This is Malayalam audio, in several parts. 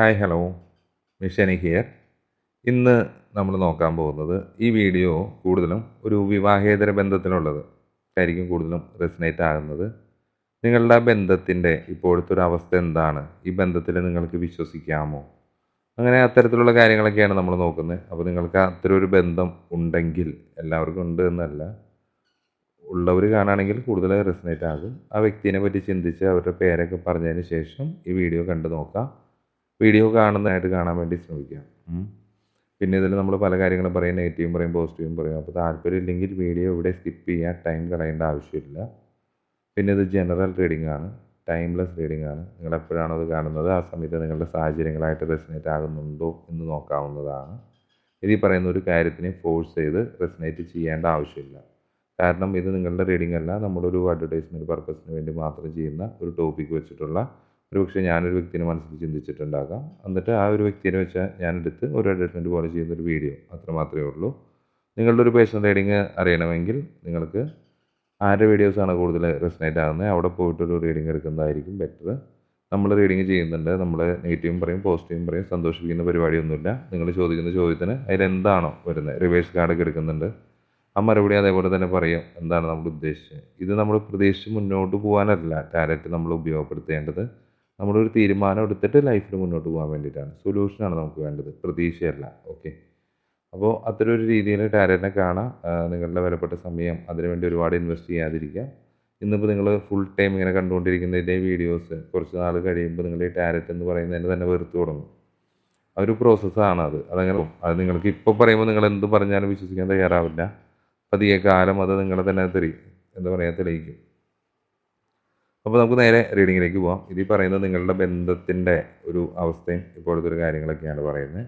Hi hello. മിഷനി ഹിയർ. ഇന്ന് നമ്മൾ നോക്കാൻ പോകുന്നത് ഈ വീഡിയോ കൂടുതലും ഒരു വിവാഹേതര ബന്ധത്തിലുള്ളത് ആയിരിക്കും കൂടുതലും റെസിനേറ്റ് ആകുന്നത്. നിങ്ങളുടെ ബന്ധത്തിന്റെ ഇപ്പോഴത്തെ ഒരു അവസ്ഥ എന്താണ്? ഈ ബന്ധത്തിൽ നിങ്ങൾക്ക് വിശ്വസിക്കാമോ? അങ്ങനെ അത്തരത്തിലുള്ള കാര്യങ്ങളൊക്കെയാണ് നമ്മൾ നോക്കുന്നത്. അപ്പോൾ നിങ്ങൾക്ക് അത്തരം ഒരു ബന്ധം ഉണ്ടെങ്കിൽ എല്ലാവർക്കും ഉണ്ട് എന്നല്ല ഉള്ളവർ കാണുകയാണെങ്കിൽ കൂടുതൽ റെസിനേറ്റ് ആകും. ആ വ്യക്തിനെ പറ്റി ചിന്തിച്ച് അവരുടെ പേരൊക്കെ പറഞ്ഞതിന് ശേഷം ഈ വീഡിയോ കണ്ടു നോക്കാം. വീഡിയോ കാണുന്നതായിട്ട് കാണാൻ വേണ്ടി ശ്രമിക്കുക പിന്നെ ഇതിൽ നമ്മൾ പല കാര്യങ്ങളും പറയും നെഗറ്റീവും പറയും പോസിറ്റീവും പറയും. അപ്പോൾ താല്പര്യം ഇല്ലെങ്കിൽ വീഡിയോ ഇവിടെ സ്കിപ്പ് ചെയ്യാൻ ടൈം കളയേണ്ട ആവശ്യമില്ല. പിന്നെ ഇത് ജനറൽ റീഡിംഗ് ആണ് ടൈംലെസ് റീഡിംഗ് ആണ്. നിങ്ങൾ എപ്പോഴാണോ അത് കാണുന്നത് ആ സമയത്ത് നിങ്ങളുടെ സാഹചര്യങ്ങളായിട്ട് റെസിനേറ്റ് ആകുന്നുണ്ടോ എന്ന് നോക്കാവുന്നതാണ്. ഇത് ഈ പറയുന്ന ഒരു കാര്യത്തിനെ ഫോഴ്സ് ചെയ്ത് റെസിനേറ്റ് ചെയ്യേണ്ട ആവശ്യമില്ല. കാരണം ഇത് നിങ്ങളുടെ റീഡിംഗ് അല്ല നമ്മളൊരു അഡ്വർടൈസ്മെന്റ് പർപ്പസിന് വേണ്ടി മാത്രം ചെയ്യുന്ന ഒരു ടോപ്പിക്ക് വെച്ചിട്ടുള്ള ഒരു പക്ഷേ ഞാനൊരു വ്യക്തിനെ മനസ്സിൽ ചിന്തിച്ചിട്ടുണ്ടാകാം. എന്നിട്ട് ആ ഒരു വ്യക്തിയെ വെച്ചാൽ ഞാനെടുത്ത് ഒരു അഡ്വർടൈസ്മെന്റ് പോലെ ചെയ്യുന്നൊരു വീഡിയോ അത്ര മാത്രമേ ഉള്ളൂ. നിങ്ങളുടെ ഒരു പേഴ്സണൽ റീഡിങ് അറിയണമെങ്കിൽ നിങ്ങൾക്ക് ആരുടെ വീഡിയോസാണ് കൂടുതൽ റെസനേറ്റ് ആകുന്നത്? അവിടെ പോയിട്ടൊരു റീഡിങ് എടുക്കുന്നതായിരിക്കും ബെറ്റർ നമ്മൾ റീഡിങ് ചെയ്യുന്നുണ്ട്. നമ്മൾ നെഗറ്റീവും പറയും പോസിറ്റീവും പറയും സന്തോഷിപ്പിക്കുന്ന പരിപാടിയൊന്നുമില്ല. നിങ്ങൾ ചോദിക്കുന്ന ചോദ്യത്തിന് അതിലെന്താണോ വരുന്നത്? റിവേഴ്സ് കാർഡൊക്കെ എടുക്കുന്നുണ്ട്. ആ മറുപടി അതേപോലെ തന്നെ പറയും എന്താണ് നമ്മൾ ഉദ്ദേശിച്ചത്? ഇത് നമ്മൾ പ്രതീക്ഷിച്ച് മുന്നോട്ട് പോകാനല്ല. ടാലറ്റ് നമ്മൾ ഉപയോഗപ്പെടുത്തേണ്ടത്. നമ്മളൊരു തീരുമാനം എടുത്തിട്ട് ലൈഫിൽ മുന്നോട്ട് പോകാൻ വേണ്ടിയിട്ടാണ്. സൊല്യൂഷനാണ് നമുക്ക് വേണ്ടത്. പ്രതീക്ഷയല്ല. ഓക്കെ അപ്പോൾ അത്തരം ഒരു രീതിയിൽ ടാലന്റിനെ കാണാം. നിങ്ങളുടെ വിലപ്പെട്ട സമയം അതിനുവേണ്ടി ഒരുപാട് ഇൻവെസ്റ്റ് ചെയ്യാതിരിക്കുക ഇന്നിപ്പോൾ നിങ്ങൾ ഫുൾ ടൈം ഇങ്ങനെ കണ്ടുകൊണ്ടിരിക്കുന്ന ഇതേ വീഡിയോസ് കുറച്ച് നാൾ കഴിയുമ്പോൾ നിങ്ങൾ ഈ ടാരറ്റ് എന്ന് പറയുന്നതിന് തന്നെ വെറുത്തു തുടങ്ങും. ആ ഒരു പ്രോസസ്സാണ് അത്. അതങ്ങനെ. അത് നിങ്ങൾക്ക് ഇപ്പോൾ പറയുമ്പോൾ നിങ്ങൾ എന്ത് പറഞ്ഞാലും വിശ്വസിക്കാൻ തയ്യാറാവില്ല. പതിയെ കാലം അത് നിങ്ങളെ തന്നെ തെറി എന്താ പറയുക തെളിയിക്കും. അപ്പോൾ നമുക്ക് നേരെ റീഡിങ്ങിലേക്ക് പോവാം. ഇതിൽ പറയുന്നത് നിങ്ങളുടെ ബന്ധത്തിന്റെ ഒരു അവസ്ഥയും ഇപ്പോഴത്തെ ഒരു കാര്യങ്ങളൊക്കെയാണ് പറയുന്നത്.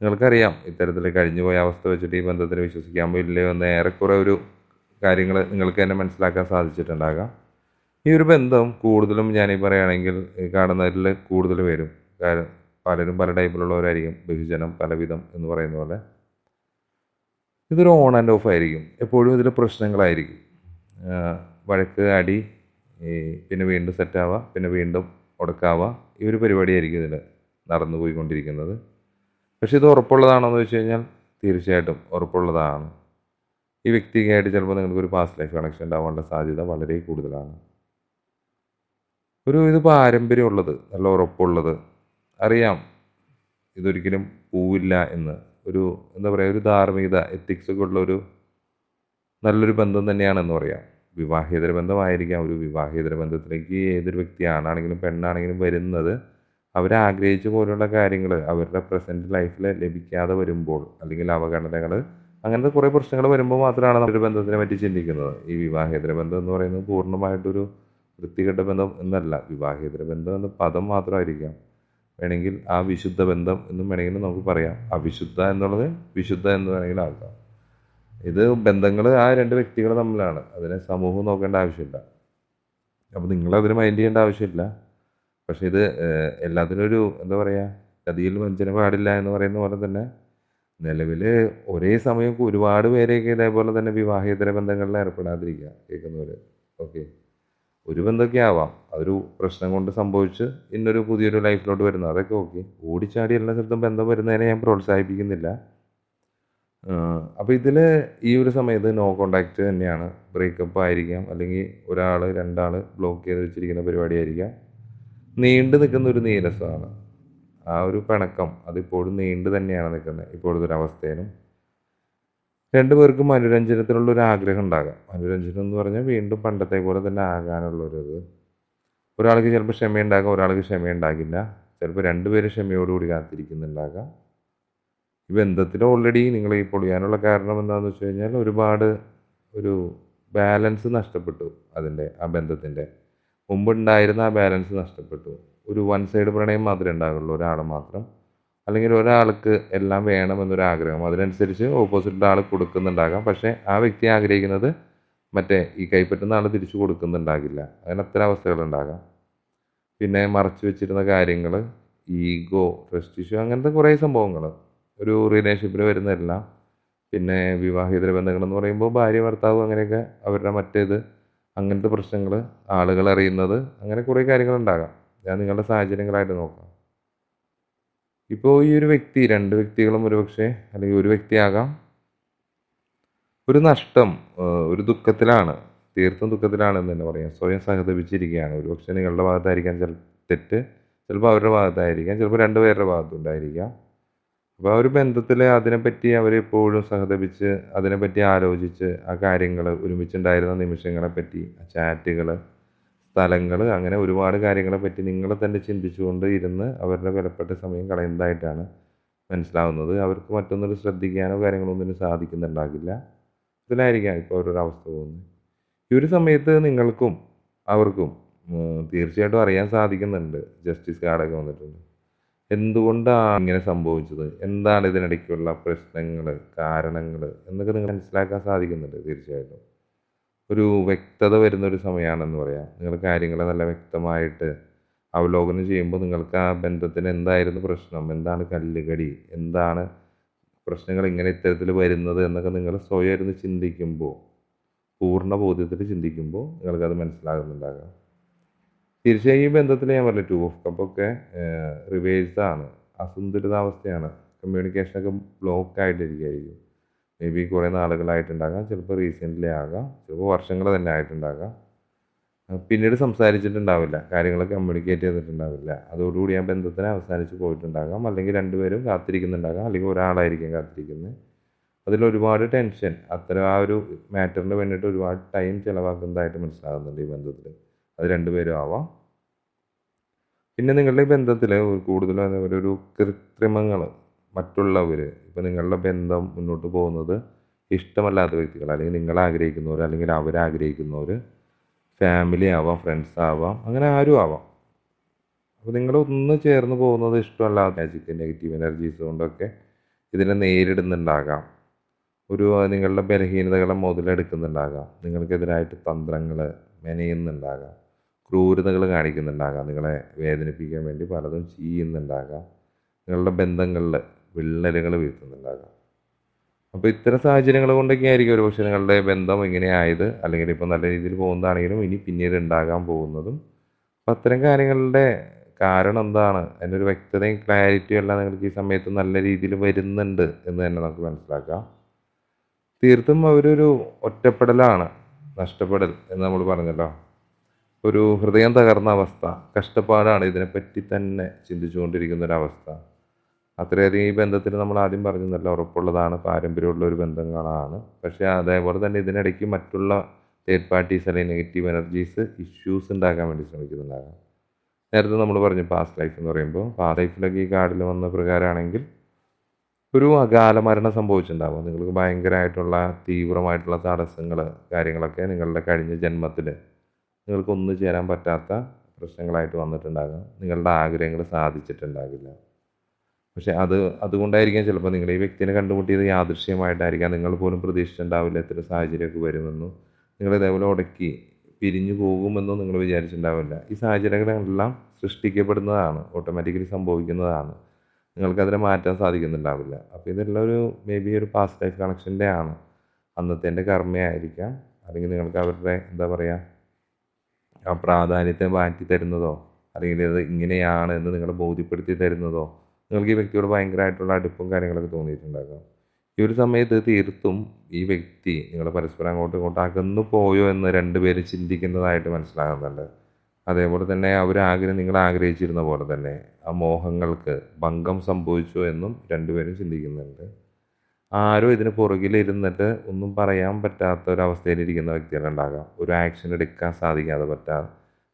നിങ്ങൾക്കറിയാം ഇത്തരത്തിൽ കഴിഞ്ഞുപോയ അവസ്ഥ വെച്ചിട്ട് ഈ ബന്ധത്തിൽ വിശ്വസിക്കാൻ ഇല്ലയോ എന്ന് ഏറെക്കുറെ ഒരു കാര്യങ്ങൾ നിങ്ങൾക്ക് തന്നെ മനസ്സിലാക്കാൻ സാധിച്ചിട്ടുണ്ടാകാം. ഈ ഒരു ബന്ധം കൂടുതലും ഞാനീ പറയുകയാണെങ്കിൽ കാണുന്നതിൽ കൂടുതൽ പേരും കാരണം പലരും പല ടൈപ്പിലുള്ളവരായിരിക്കും. ബഹുജനം പലവിധം എന്ന് പറയുന്ന പോലെ. ഇതൊരു ഓൺ ആൻഡ് ഓഫ് ആയിരിക്കും. എപ്പോഴും ഇതിൽ പ്രശ്നങ്ങളായിരിക്കും. വഴക്ക് അടി ഈ പിന്നെ വീണ്ടും സെറ്റാവുക പിന്നെ വീണ്ടും ഉടക്കാവുക ഈ ഒരു പരിപാടിയായിരിക്കും ഇതിൽ നടന്നു പോയിക്കൊണ്ടിരിക്കുന്നത്. പക്ഷെ ഇത് ഉറപ്പുള്ളതാണോ എന്ന് വെച്ച് കഴിഞ്ഞാൽ തീർച്ചയായിട്ടും ഉറപ്പുള്ളതാണ്. ഈ വ്യക്തിക്കായിട്ട് ചിലപ്പോൾ നിങ്ങൾക്ക് ഒരു പാസ്റ്റ് ലൈഫ് കണക്ഷൻ ഉണ്ടാവാനുള്ള സാധ്യത വളരെ കൂടുതലാണ്. ഒരു ഇത് പാരമ്പര്യമുള്ളത് നല്ല ഉറപ്പുള്ളത്. അറിയാം ഇതൊരിക്കലും പോവില്ല എന്ന്. ഒരു എന്താ പറയുക ഒരു ധാർമ്മികത എത്തിക്സൊക്കെ ഉള്ള ഒരു നല്ലൊരു ബന്ധം തന്നെയാണെന്ന് പറയാം. വിവാഹേതര ബന്ധമായിരിക്കാം ഒരു വിവാഹേതര ബന്ധത്തിലേക്ക് ഏതൊരു വ്യക്തി ആണാണെങ്കിലും പെണ്ണാണെങ്കിലും വരുന്നത് അവരാഗ്രഹിച്ച പോലുള്ള കാര്യങ്ങൾ അവരുടെ പ്രസന്റ് ലൈഫിൽ ലഭിക്കാതെ വരുമ്പോൾ അല്ലെങ്കിൽ അവഗണനകൾ അങ്ങനത്തെ കുറേ പ്രശ്നങ്ങൾ വരുമ്പോൾ മാത്രമാണ് നമ്മളൊരു ബന്ധത്തിനെ പറ്റി ചിന്തിക്കുന്നത്. ഈ വിവാഹേതര ബന്ധം എന്ന് പറയുന്നത് പൂർണമായിട്ടൊരു വൃത്തികെട്ട ബന്ധം എന്നല്ല. വിവാഹേതര ബന്ധം എന്ന പദം മാത്രമായിരിക്കാം. വേണമെങ്കിൽ ആ വിശുദ്ധ ബന്ധം എന്നും വേണമെങ്കിൽ നമുക്ക് പറയാം. അവിശുദ്ധ എന്നുള്ളത് വിശുദ്ധ എന്ന് വേണമെങ്കിൽ ആക്കാം. ഇത് ബന്ധങ്ങൾ ആ രണ്ട് വ്യക്തികൾ തമ്മിലാണ്. അതിനെ സമൂഹം നോക്കേണ്ട ആവശ്യമില്ല. അപ്പോൾ നിങ്ങളതിന് മൈൻഡ് ചെയ്യേണ്ട ആവശ്യമില്ല. പക്ഷെ ഇത് എല്ലാത്തിനും ഒരു എന്താ പറയുക ചതിയിൽ വഞ്ചന പാടില്ല എന്ന് പറയുന്ന പോലെ തന്നെ നിലവിൽ ഒരേ സമയം ഒരുപാട് പേരെയൊക്കെ ഇതേപോലെ തന്നെ വിവാഹേതര ബന്ധങ്ങളിൽ ഏർപ്പെടാതിരിക്കുക. കേൾക്കുന്നവർ ഓക്കെ. ഒരു ബന്ധമൊക്കെ ആവാം. അതൊരു പ്രശ്നം കൊണ്ട് സംഭവിച്ച് ഇന്നൊരു പുതിയൊരു ലൈഫിലോട്ട് വരുന്നത് അതൊക്കെ ഓക്കെ. ഓടിച്ചാടി എല്ലാ സ്ഥലത്തും ബന്ധം വരുന്നതിനെ ഞാൻ പ്രോത്സാഹിപ്പിക്കുന്നില്ല. അപ്പോൾ ഇതിൽ ഈ ഒരു സമയത്ത് നോ കോണ്ടാക്റ്റ് തന്നെയാണ്. ബ്രേക്കപ്പ് ആയിരിക്കാം. അല്ലെങ്കിൽ ഒരാൾ രണ്ടാൾ ബ്ലോക്ക് ചെയ്ത് വെച്ചിരിക്കുന്ന പരിപാടിയായിരിക്കാം. നീണ്ടു നിൽക്കുന്ന ഒരു നീരസമാണ്. ആ ഒരു പിണക്കം അതിപ്പോഴും നീണ്ടു തന്നെയാണ് നിൽക്കുന്നത് ഇപ്പോഴത്തെ ഒരു അവസ്ഥയിലും. രണ്ടു പേർക്കും അനുരഞ്ജനത്തിനുള്ള ഒരു ആഗ്രഹം ഉണ്ടാകാം. അനുരഞ്ജനം എന്ന് പറഞ്ഞാൽ വീണ്ടും പണ്ടത്തെ പോലെ തന്നെ ആകാനുള്ളൊരു ഇത്. ഒരാൾക്ക് ചിലപ്പോൾ ക്ഷമയുണ്ടാകാം ഒരാൾക്ക് ക്ഷമയുണ്ടാകില്ല. ചിലപ്പോൾ രണ്ടുപേരും ക്ഷമയോടുകൂടി കാത്തിരിക്കുന്നുണ്ടാകാം. ഈ ബന്ധത്തിൽ ഓൾറെഡി നിങ്ങൾ ഈ പൊളിയാനുള്ള കാരണം എന്താണെന്ന് വെച്ച് കഴിഞ്ഞാൽ ഒരുപാട് ഒരു ബാലൻസ് നഷ്ടപ്പെട്ടു അതിന്റെ ആ ബന്ധത്തിന്റെ. മുമ്പുണ്ടായിരുന്ന ആ ബാലൻസ് നഷ്ടപ്പെട്ടു. ഒരു വൺ സൈഡ് പ്രണയം മാത്രമേ ഉണ്ടാകുള്ളൂ ഒരാൾ മാത്രം. അല്ലെങ്കിൽ ഒരാൾക്ക് എല്ലാം വേണമെന്നൊരാഗ്രഹം അതിനനുസരിച്ച് ഓപ്പോസിറ്റ് ആൾ കൊടുക്കുന്നുണ്ടാകാം. പക്ഷേ ആ വ്യക്തി ആഗ്രഹിക്കുന്നത് മറ്റേ ഈ കൈപ്പറ്റുന്ന ആൾ തിരിച്ചു കൊടുക്കുന്നുണ്ടാകില്ല. അങ്ങനെ അത്തരം അവസ്ഥകളുണ്ടാകാം. പിന്നെ മറച്ചു വെച്ചിരുന്ന കാര്യങ്ങൾ ഈഗോ ട്രസ്റ്റ് ഇഷ്യൂ അങ്ങനത്തെ കുറേ സംഭവങ്ങൾ ഒരു റിലേഷൻഷിപ്പിൽ വരുന്നതല്ല. പിന്നെ വിവാഹിതര ബന്ധങ്ങൾ എന്ന് പറയുമ്പോൾ ഭാര്യ ഭർത്താവ് അങ്ങനെയൊക്കെ അവരുടെ മറ്റേത് അങ്ങനത്തെ പ്രശ്നങ്ങൾ ആളുകൾ അറിയുന്നത് അങ്ങനെ കുറേ കാര്യങ്ങളുണ്ടാകാം. ഞാൻ നിങ്ങളുടെ സാഹചര്യങ്ങളായിട്ട് നോക്കാം. ഇപ്പോൾ ഈ ഒരു വ്യക്തി രണ്ട് വ്യക്തികളും ഒരുപക്ഷെ അല്ലെങ്കിൽ ഒരു വ്യക്തിയാകാം ഒരു നഷ്ടം ഒരു ദുഃഖത്തിലാണ് തീർത്തും ദുഃഖത്തിലാണെന്ന് തന്നെ പറയാം. സ്വയം സഹതപിച്ചിരിക്കുകയാണ്. ഒരു പക്ഷേ നിങ്ങളുടെ ഭാഗത്തായിരിക്കാം ചില തെറ്റ് ചിലപ്പോൾ അവരുടെ ഭാഗത്തായിരിക്കാം ചിലപ്പോൾ രണ്ടുപേരുടെ ഭാഗത്തുണ്ടായിരിക്കാം അപ്പോൾ ആ ഒരു ബന്ധത്തിൽ അതിനെപ്പറ്റി അവർ എപ്പോഴും സഹതപിച്ച് അതിനെപ്പറ്റി ആലോചിച്ച് ആ കാര്യങ്ങൾ ഒരുമിച്ചുണ്ടായിരുന്ന നിമിഷങ്ങളെ പറ്റി ചാറ്റുകൾ സ്ഥലങ്ങൾ അങ്ങനെ ഒരുപാട് കാര്യങ്ങളെപ്പറ്റി നിങ്ങൾ തന്നെ ചിന്തിച്ചുകൊണ്ട് ഇരുന്ന് അവരുടെ വിലപ്പെട്ട സമയം കളയുന്നതായിട്ടാണ് മനസ്സിലാവുന്നത്. അവർക്ക് മറ്റൊന്നൊരു ശ്രദ്ധിക്കാനോ കാര്യങ്ങളോ ഒന്നിനും സാധിക്കുന്നുണ്ടാകില്ല. ഇതിലായിരിക്കാം ഇപ്പോൾ അവരുടെ അവസ്ഥ പോകുന്നത്. ഈ ഒരു സമയത്ത് നിങ്ങൾക്കും അവർക്കും തീർച്ചയായിട്ടും അറിയാൻ സാധിക്കുന്നുണ്ട്. ജസ്റ്റിസ് കാർഡൊക്കെ വന്നിട്ടുണ്ട്. എന്തുകൊണ്ടാണ് ഇങ്ങനെ സംഭവിച്ചത്? എന്താണ് ഇതിനിടയ്ക്കുള്ള പ്രശ്നങ്ങൾ കാരണങ്ങൾ എന്നൊക്കെ നിങ്ങൾ മനസ്സിലാക്കാൻ സാധിക്കുന്നുണ്ട് തീർച്ചയായിട്ടും. ഒരു വ്യക്തത വരുന്ന ഒരു സമയമാണെന്ന് പറയാം. നിങ്ങൾ കാര്യങ്ങളെ നല്ല വ്യക്തമായിട്ട് അവലോകനം ചെയ്യുമ്പോൾ നിങ്ങൾക്ക് ആ ബന്ധത്തിന് എന്തായിരുന്നു പ്രശ്നം? എന്താണ് കല്ലുകടി? എന്താണ് പ്രശ്നങ്ങൾ ഇങ്ങനെ ഇത്തരത്തിൽ വരുന്നത് എന്നൊക്കെ നിങ്ങൾ സ്വയം ഇരുന്ന് ചിന്തിക്കുമ്പോൾ പൂർണ ബോധ്യത്തിൽ ചിന്തിക്കുമ്പോൾ നിങ്ങൾക്കത് മനസ്സിലാകുന്നുണ്ടാകാം. തീർച്ചയായും ഈ ബന്ധത്തിൽ ഞാൻ പറഞ്ഞു ടു ഓഫ് കപ്പൊക്കെ റിവേഴ്സാണ് അസന്തുലിതാവസ്ഥയാണ്. കമ്മ്യൂണിക്കേഷനൊക്കെ ബ്ലോക്ക് ആയിട്ടിരിക്കുകയായിരിക്കും മേ ബി കുറേ നാളുകളായിട്ടുണ്ടാകാം ചിലപ്പോൾ റീസെന്റ്ലി ആകാം ചിലപ്പോൾ വർഷങ്ങൾ തന്നെ ആയിട്ടുണ്ടാകാം. പിന്നീട് സംസാരിച്ചിട്ടുണ്ടാവില്ല. കാര്യങ്ങൾ കമ്മ്യൂണിക്കേറ്റ് ചെയ്തിട്ടുണ്ടാവില്ല. അതോടുകൂടി ആ ബന്ധത്തിന് അവസാനിച്ച് പോയിട്ടുണ്ടാകാം. അല്ലെങ്കിൽ രണ്ടുപേരും കാത്തിരിക്കുന്നുണ്ടാകാം. അല്ലെങ്കിൽ ഒരാളായിരിക്കും കാത്തിരിക്കുന്നത് അതിലൊരുപാട് ടെൻഷൻ അത്തരം ആ ഒരു മാറ്ററിന് വേണ്ടിയിട്ട് ഒരുപാട് ടൈം ചിലവാക്കുന്നതായിട്ട് മനസ്സിലാകുന്നുണ്ട് ഈ ബന്ധത്തിൽ അത് രണ്ടുപേരും ആവാം. പിന്നെ നിങ്ങളുടെ ബന്ധത്തിൽ കൂടുതലും അതേപോലെ ഒരു കൃത്രിമങ്ങൾ മറ്റുള്ളവർ ഇപ്പം നിങ്ങളുടെ ബന്ധം മുന്നോട്ട് പോകുന്നത് ഇഷ്ടമല്ലാത്ത വ്യക്തികൾ അല്ലെങ്കിൽ നിങ്ങൾ ആഗ്രഹിക്കുന്നവർ അല്ലെങ്കിൽ അവരാഗ്രഹിക്കുന്നവർ ഫാമിലി ആവാം ഫ്രണ്ട്സ് ആവാം അങ്ങനെ ആരും ആവാം. അപ്പോൾ നിങ്ങൾ ഒന്ന് ചേർന്ന് പോകുന്നത് ഇഷ്ടമല്ലാത്ത മാജിക് നെഗറ്റീവ് എനർജീസ് കൊണ്ടൊക്കെ ഇതിനെ നേരിടുന്നുണ്ടാകാം. ഒരു നിങ്ങളുടെ ബലഹീനതകളെ മുതലെടുക്കുന്നുണ്ടാകാം. നിങ്ങൾക്കെതിരായിട്ട് തന്ത്രങ്ങൾ മെനയുന്നുണ്ടാകാം. ക്രൂരതകൾ കാണിക്കുന്നുണ്ടാകാം. നിങ്ങളെ വേദനിപ്പിക്കാൻ വേണ്ടി പലതും ചെയ്യുന്നുണ്ടാകാം. നിങ്ങളുടെ ബന്ധങ്ങളിൽ വിള്ളലുകൾ വീഴ്ത്തുന്നുണ്ടാകാം. അപ്പോൾ ഇത്തരം സാഹചര്യങ്ങൾ കൊണ്ടൊക്കെ ആയിരിക്കും ഒരു പക്ഷേ നിങ്ങളുടെ ബന്ധം ഇങ്ങനെയായത് അല്ലെങ്കിൽ ഇപ്പോൾ നല്ല രീതിയിൽ പോകുന്നതാണെങ്കിലും ഇനി പിന്നീട് ഉണ്ടാകാൻ പോകുന്നതും. അപ്പോൾ അത്തരം കാര്യങ്ങളുടെ കാരണം എന്താണ്? അതിനൊരു വ്യക്തതയും ക്ലാരിറ്റിയും എല്ലാം നിങ്ങൾക്ക് ഈ സമയത്ത് നല്ല രീതിയിൽ വരുന്നുണ്ട് എന്ന് തന്നെ നമുക്ക് മനസ്സിലാക്കാം. തീർത്തും അവരൊരു ഒറ്റപ്പെടലാണ് നഷ്ടപ്പെടൽ എന്ന് നമ്മൾ പറഞ്ഞല്ലോ. ഒരു ഹൃദയം തകർന്ന അവസ്ഥ കഷ്ടപ്പാടാണ് ഇതിനെപ്പറ്റി തന്നെ ചിന്തിച്ചുകൊണ്ടിരിക്കുന്ന ഒരു അവസ്ഥ അത്രയധികം ഈ ബന്ധത്തിൽ നമ്മൾ ആദ്യം പറഞ്ഞു നല്ല ഉറപ്പുള്ളതാണ് പാരമ്പര്യമുള്ള ഒരു ബന്ധങ്ങളാണ്. പക്ഷേ അതേപോലെ തന്നെ ഇതിനിടയ്ക്ക് മറ്റുള്ള തേർഡ് പാർട്ടീസ് അല്ലെങ്കിൽ നെഗറ്റീവ് എനർജീസ് ഇഷ്യൂസ് ഉണ്ടാക്കാൻ വേണ്ടി ശ്രമിക്കുന്നുണ്ടാകാം. നേരത്തെ നമ്മൾ പറഞ്ഞു പാസ്റ്റ് ലൈഫ് എന്ന് പറയുമ്പോൾ പാസ്റ്റ് ലൈഫിലൊക്കെ ഈ കാർഡിൽ വന്ന പ്രകാരമാണെങ്കിൽ ഒരു അകാല മരണം സംഭവിച്ചിട്ടുണ്ടാവും. നിങ്ങൾക്ക് ഭയങ്കരമായിട്ടുള്ള തീവ്രമായിട്ടുള്ള തടസ്സങ്ങൾ കാര്യങ്ങളൊക്കെ നിങ്ങളുടെ കഴിഞ്ഞ ജന്മത്തിൽ നിങ്ങൾക്ക് ഒന്നു ചേരാൻ പറ്റാത്ത പ്രശ്നങ്ങളായിട്ട് വന്നിട്ടുണ്ടാകാം. നിങ്ങളുടെ ആഗ്രഹങ്ങൾ സാധിച്ചിട്ടുണ്ടാകില്ല. പക്ഷെ അത് അതുകൊണ്ടായിരിക്കാം ചിലപ്പോൾ നിങ്ങൾ ഈ വ്യക്തിനെ കണ്ടുമുട്ടിയത് യാദൃശ്യമായിട്ടായിരിക്കാം. നിങ്ങൾ പോലും പ്രതീക്ഷിച്ചിട്ടുണ്ടാവില്ല ഇത്തരം സാഹചര്യമൊക്കെ വരുമെന്നും. നിങ്ങൾ ഇതേപോലെ ഉടക്കി പിരിഞ്ഞു പോകുമെന്നും നിങ്ങൾ വിചാരിച്ചിട്ടുണ്ടാവില്ല. ഈ സാഹചര്യങ്ങളെല്ലാം സൃഷ്ടിക്കപ്പെടുന്നതാണ് ഓട്ടോമാറ്റിക്കലി സംഭവിക്കുന്നതാണ്. നിങ്ങൾക്കതിനെ മാറ്റാൻ സാധിക്കുന്നുണ്ടാവില്ല. അപ്പോൾ ഇതെല്ലാം ഒരു മേ ബി ഒരു പാസ്റ്റ് ലൈഫ് കണക്ഷന്റെ ആണ് അന്നത്തെ കർമ്മയായിരിക്കാം. അല്ലെങ്കിൽ നിങ്ങൾക്ക് അവരുടെ എന്താ പറയുക ആ പ്രാധാന്യത്തെ മാറ്റി തരുന്നതോ അല്ലെങ്കിൽ ഇത് ഇങ്ങനെയാണ് എന്ന് നിങ്ങളെ ബോധ്യപ്പെടുത്തി തരുന്നതോ നിങ്ങൾക്ക് ഈ വ്യക്തിയോട് ഭയങ്കരമായിട്ടുള്ള അടുപ്പും കാര്യങ്ങളൊക്കെ തോന്നിയിട്ടുണ്ടാകാം. ഈ ഒരു സമയത്ത് തീർത്തും ഈ വ്യക്തി നിങ്ങൾ പരസ്പരം അങ്ങോട്ടും ഇങ്ങോട്ടും അകന്നു പോയോ എന്ന് രണ്ടുപേരും ചിന്തിക്കുന്നതായിട്ട് മനസ്സിലാകുന്നുണ്ട്. അതേപോലെ തന്നെ അവർ ആഗ്രഹം നിങ്ങൾ ആഗ്രഹിച്ചിരുന്ന പോലെ തന്നെ ആ മോഹങ്ങൾക്ക് ഭംഗം സംഭവിച്ചോ എന്നും രണ്ടുപേരും ചിന്തിക്കുന്നുണ്ട്. ആരോ ഇതിന് പുറകിലിരുന്നിട്ട് ഒന്നും പറയാൻ പറ്റാത്ത ഒരു ഒരവസ്ഥയിലിരിക്കുന്ന വ്യക്തികളുണ്ടാകാം ഒരു ആക്ഷൻ എടുക്കാൻ സാധിക്കാതെ പറ്റാതെ.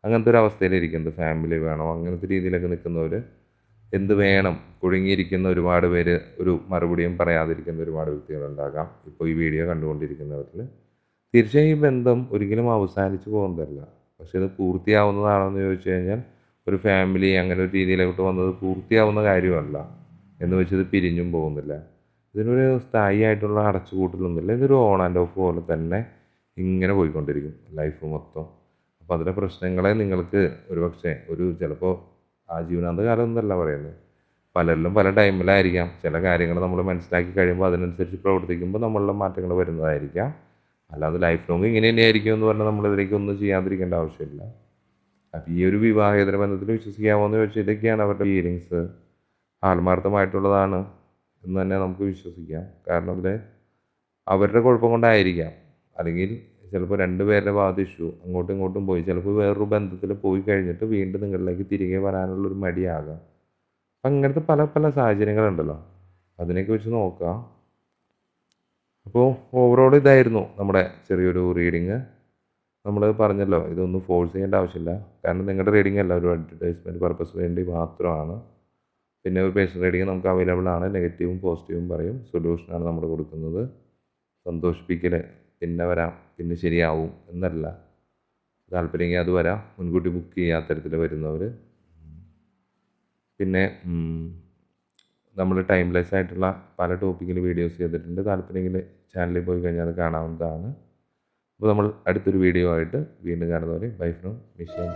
അങ്ങനത്തെ ഒരു അവസ്ഥയിലിരിക്കുന്നത് ഫാമിലി വേണോ? അങ്ങനത്തെ രീതിയിലൊക്കെ നിൽക്കുന്നവർ എന്ത് വേണം? കുഴുങ്ങിയിരിക്കുന്ന ഒരുപാട് പേര് ഒരു മറുപടിയും പറയാതിരിക്കുന്ന ഒരുപാട് വ്യക്തികളുണ്ടാകാം ഇപ്പോൾ ഈ വീഡിയോ കണ്ടുകൊണ്ടിരിക്കുന്നവരിൽ തീർച്ചയായും ഈ ബന്ധം ഒരിക്കലും അവസാനിച്ചു പോകുന്നതല്ല. പക്ഷേ ഇത് പൂർത്തിയാവുന്നതാണോ എന്ന് ചോദിച്ചു കഴിഞ്ഞാൽ ഒരു ഫാമിലി അങ്ങനെ ഒരു രീതിയിലോട്ട് വന്നത് പൂർത്തിയാവുന്ന കാര്യമല്ല. എന്ന് വെച്ചത് പിരിഞ്ഞും പോകുന്നില്ല. ഇതിനൊരു സ്ഥായി ആയിട്ടുള്ള അടച്ചുകൂട്ടലൊന്നുമില്ല ഇതൊരു ഓൺ ആൻഡ് ഓഫ് പോലെ തന്നെ ഇങ്ങനെ പോയിക്കൊണ്ടിരിക്കും ലൈഫ് മൊത്തം. അപ്പോൾ അതിലെ പ്രശ്നങ്ങളെ നിങ്ങൾക്ക് ഒരു പക്ഷേ ഒരു ചിലപ്പോൾ ആജീവനാന്ത കാലം എന്നല്ല പറയുന്നത്. പലരിലും പല ടൈമിലായിരിക്കാം ചില കാര്യങ്ങൾ നമ്മൾ മനസ്സിലാക്കി കഴിയുമ്പോൾ അതിനനുസരിച്ച് പ്രവർത്തിക്കുമ്പോൾ നമ്മളുടെ മാറ്റങ്ങൾ വരുന്നതായിരിക്കാം. അല്ലാതെ ലൈഫ് ലോങ് ഇങ്ങനെ തന്നെയായിരിക്കും എന്ന് പറഞ്ഞാൽ നമ്മളിതിലേക്ക് ഒന്നും ചെയ്യാതിരിക്കേണ്ട ആവശ്യമില്ല. അപ്പം ഈ ഒരു വിവാഹേതര ബന്ധത്തിൽ വിശ്വസിക്കാമോ എന്ന് ചോദിച്ചാൽ ഇതൊക്കെയാണ് അവരുടെ ഫീലിങ്സ് ആത്മാർത്ഥമായിട്ടുള്ളതാണ്. എന്ന് തന്നെ നമുക്ക് വിശ്വസിക്കാം. കാരണം ഇവിടെ അവരുടെ കുഴപ്പം കൊണ്ടായിരിക്കാം. അല്ലെങ്കിൽ ചിലപ്പോൾ രണ്ട് പേരുടെ ഭാഗത്ത് ഇഷ്യൂ അങ്ങോട്ടും ഇങ്ങോട്ടും പോയി. ചിലപ്പോൾ വേറൊരു ബന്ധത്തിൽ പോയി കഴിഞ്ഞിട്ട് വീണ്ടും നിങ്ങളിലേക്ക് തിരികെ വരാനുള്ളൊരു മടിയാകാം. അപ്പം അങ്ങനത്തെ പല പല സാഹചര്യങ്ങളുണ്ടല്ലോ. അതിനെയൊക്കെ വെച്ച് നോക്കാം. അപ്പോൾ ഓവറോൾ ഇതായിരുന്നു നമ്മുടെ ചെറിയൊരു റീഡിങ് നമ്മൾ പറഞ്ഞല്ലോ ഇതൊന്നും ഫോഴ്സ് ചെയ്യേണ്ട ആവശ്യമില്ല. കാരണം നിങ്ങളുടെ റീഡിംഗ് അല്ല ഒരു അഡ്വർടൈസ്മെന്റ് പർപ്പസ് വേണ്ടി മാത്രമാണ്. പിന്നെ ഒരു പേഴ്സണൽ റീഡിങ് നമുക്ക് അവൈലബിൾ ആണ്. നെഗറ്റീവും പോസിറ്റീവും പറയും. സൊല്യൂഷനാണ് നമ്മൾ കൊടുക്കുന്നത്. സന്തോഷിപ്പിക്കൽ പിന്നെ വരാം പിന്നെ ശരിയാവും എന്നല്ല. താല്പര്യമെങ്കിൽ അത് വരാം. മുൻകൂട്ടി ബുക്ക് ചെയ്യാത്ത തരത്തിൽ വരുന്നവർ പിന്നെ നമ്മൾ ടൈംലെസ് ആയിട്ടുള്ള പല ടോപ്പിക്കിൽ വീഡിയോസ് ചെയ്തിട്ടുണ്ട്. താല്പര്യമെങ്കിൽ ചാനലിൽ പോയി കഴിഞ്ഞാൽ അത് കാണാവുന്നതാണ്. അപ്പോൾ നമ്മൾ അടുത്തൊരു വീഡിയോ ആയിട്ട് വീണ്ടും കാണുന്നവരെ ബൈ ഫ്രം മിഷൻ